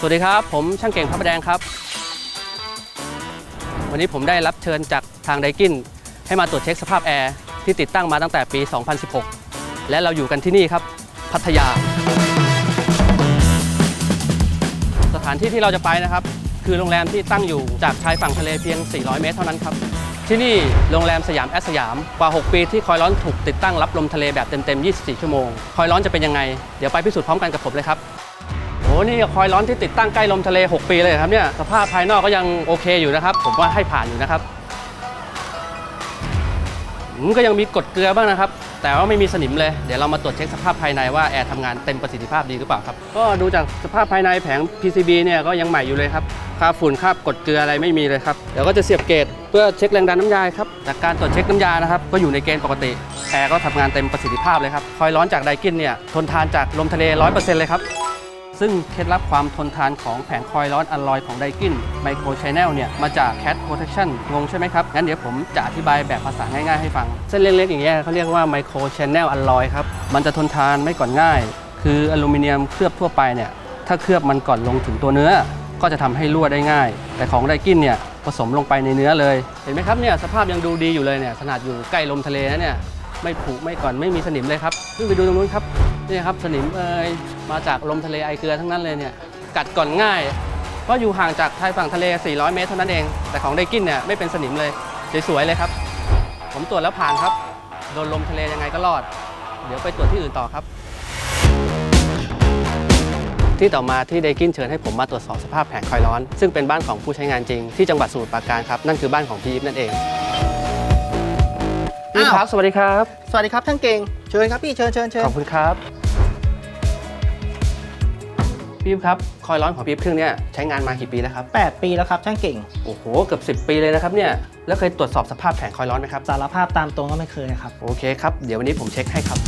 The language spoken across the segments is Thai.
สวัสดีครับ ผมช่างเก่งพระประแดงครับ วันนี้ผมได้รับเชิญจากทางไดกินให้มาตรวจเช็คสภาพแอร์ที่ติดตั้งมาตั้งแต่ปี 2016 และเราอยู่กันที่นี่ครับ พัทยา สถานที่ที่เราจะไปนะครับ คือโรงแรมที่ตั้งอยู่จากชายฝั่งทะเลเพียง 400 เมตรเท่านั้นครับ ที่นี่โรงแรมสยามแอสสยามกว่า 6 ปีที่คอยร้อนถูกติดตั้งรับลมทะเลแบบเต็มๆ 24 ชั่วโมง คอยร้อนจะเป็นยังไง เดี๋ยวไปพิสูจน์พร้อมกันกับผมเลยครับ นี่คอยร้อนที่ติดตั้งใกล้ลมทะเล 6 ปีเลยครับเนี่ยสภาพภายนอกก็ยังโอเคอยู่นะครับ ผมว่าให้ผ่านอยู่นะครับก็ยังมีกรดเกลือบ้างนะครับ แต่ว่าไม่มีสนิมเลย เดี๋ยวเรามาตรวจเช็คสภาพภายในว่าแอร์ทำงานเต็มประสิทธิภาพดีหรือเปล่าครับ ก็ดูจากสภาพภายในแผง PCB เนี่ยก็ยังใหม่อยู่เลยครับคราบฝุ่นคราบกรดเกลืออะไรไม่มีเลยครับ เดี๋ยวก็จะเสียบเกจเพื่อเช็คแรงดันน้ำยาครับ จากการตรวจเช็คน้ำยานะครับ ก็อยู่ในเกณฑ์ปกติ แอร์ก็ทำงานเต็มประสิทธิภาพเลยครับ คอยร้อนจากไดกินเนี่ยทนทานจากลมทะเล 100%เลยครับ ซึ่งเคล็ดลับความทนทานของแผงคอยล์ร้อนอัลลอยของไดกินไมโครชแนลเนี่ยมาจาก Cat Protection งงใช่ไหมครับ งั้นเดี๋ยวผมจะอธิบายแบบภาษาง่ายๆให้ฟัง เส้นเล็กๆอย่างเงี้ยเขาเรียกว่าไมโครชแนลอัลลอยครับ มันจะทนทานไม่ก่อนง่าย คืออลูมิเนียมเคลือบทั่วไปเนี่ยถ้าเคลือบมันก่อนลงถึงตัวเนื้อ ก็จะทำให้รั่วได้ง่าย แต่ของไดกินเนี่ยผสมลงไปในเนื้อเลย เห็นไหมครับเนี่ยสภาพยังดูดีอยู่เลยเนี่ยขนาดอยู่ใกล้ลมทะเลนะเนี่ยไม่ผุไม่ก่อนไม่มีสนิมเลยครับขึ้นไปดูตรงนู้นครับ นี่ครับสนิมเอ่ยมาจากลมทะเลไอเกลือทั้งนั้นเลยเนี่ยกัดก่อนง่าย เพราะอยู่ห่างจากชายฝั่งทะเล 400 เมตรเท่านั้นเอง แต่ของไดกินเนี่ยไม่เป็นสนิมเลยสวยๆเลยครับ ผมตรวจแล้วผ่านครับ โดนลมทะเลยังไงก็รอด เดี๋ยวไปตรวจที่อื่นต่อครับ ที่ต่อมาที่ไดกินเชิญให้ผมมาตรวจสอบสภาพแผงคอยล์ร้อน ซึ่งเป็นบ้านของผู้ใช้งานจริงที่จังหวัดสมุทรปราการครับนั่นคือบ้านของพี่อีฟนั่นเองพี่อีฟครับสวัสดีครับ สวัสดีครับท่านเก่ง เชิญครับพี่เชิญเชิญเชิญขอบคุณครับ พี่ครับ คอยร้อนของพี่เครื่องเนี้ยใช้งานมากี่ปีแล้วครับ แปดปีแล้วครับท่านเก่ง โอ้โห เกือบ 10 ปีเลยนะครับเนี่ย แล้วเคยตรวจสอบสภาพแผงคอยร้อนไหมครับ สารภาพตามตรงก็ไม่เคยครับ โอเคครับ เดี๋ยววันนี้ผมเช็คให้ครับ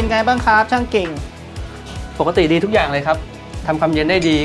เป็นไงบ้างครับช่างเก่ง ปกติดีทุกอย่างเลยครับทำความเย็นได้ดี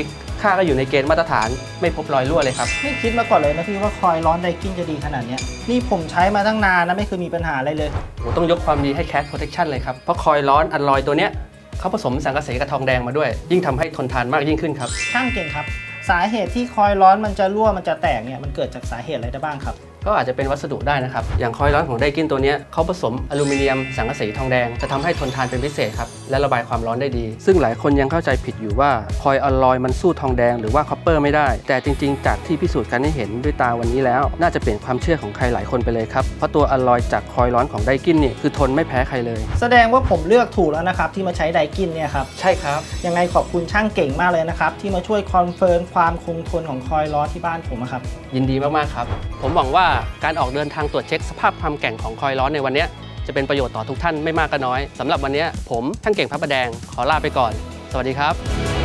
ค่าก็อยู่ในเกณฑ์มาตรฐาน ไม่พบรอยรั่วเลยครับ ไม่คิดมาก่อนเลยนะพี่ว่าคอยร้อนไดกิ้งจะดีขนาดเนี้ยนี่ผมใช้มาตั้งนานนะไม่เคยมีปัญหาอะไรเลย โอ้ต้องยกความดีให้ Cat Protection เลยครับ เพราะคอยร้อนอันลอยตัวเนี้ยเขาผสมสังกะสีกับทองแดงมาด้วย ยิ่งทำให้ทนทานมากยิ่งขึ้นครับ ช่างเก่งครับ สาเหตุที่คอยร้อนมันจะรั่วมันจะแตกเนี่ยมันเกิดจากสาเหตุอะไรได้บ้างครับ ก็อาจจะเป็นวัสดุได้นะครับ อย่างคอยล์ร้อนของไดกินตัวเนี้ยเขาผสมอลูมิเนียมสังกะสีทองแดง จะทำให้ทนทานเป็นพิเศษครับ และระบายความร้อนได้ดี ซึ่งหลายคนยังเข้าใจผิดอยู่ว่าคอยอลลอยมันสู้ทองแดงหรือว่าคอปเปอร์ไม่ได้ แต่จริงๆ จากที่พิสูจน์กันให้เห็นด้วยตาวันนี้แล้ว น่าจะเปลี่ยนความเชื่อของใครหลายคนไปเลยครับ เพราะตัวอลลอยจากคอยล์ร้อนของไดกินนี่คือทนไม่แพ้ใครเลย แสดงว่าผมเลือกถูกแล้วนะครับที่มาใช้ไดกิ้นเนี่ยครับ ใช่ครับ ยังไงขอบคุณช่างเก่งมากเลยนะครับที่มาช่วยคอนเฟิร์มความคงทนของคอยร้อนที่บ้านผมอะครับ ยินดีมากๆครับ ผมหวังว่าการออกเดินทางตรวจเช็คสภาพความแข็งของคอยล์ร้อนในวันนี้ จะเป็นประโยชน์ต่อทุกท่านไม่มากก็น้อยสำหรับวันนี้ผมท่านเก่งพระประแดงขอลาไปก่อน สวัสดีครับ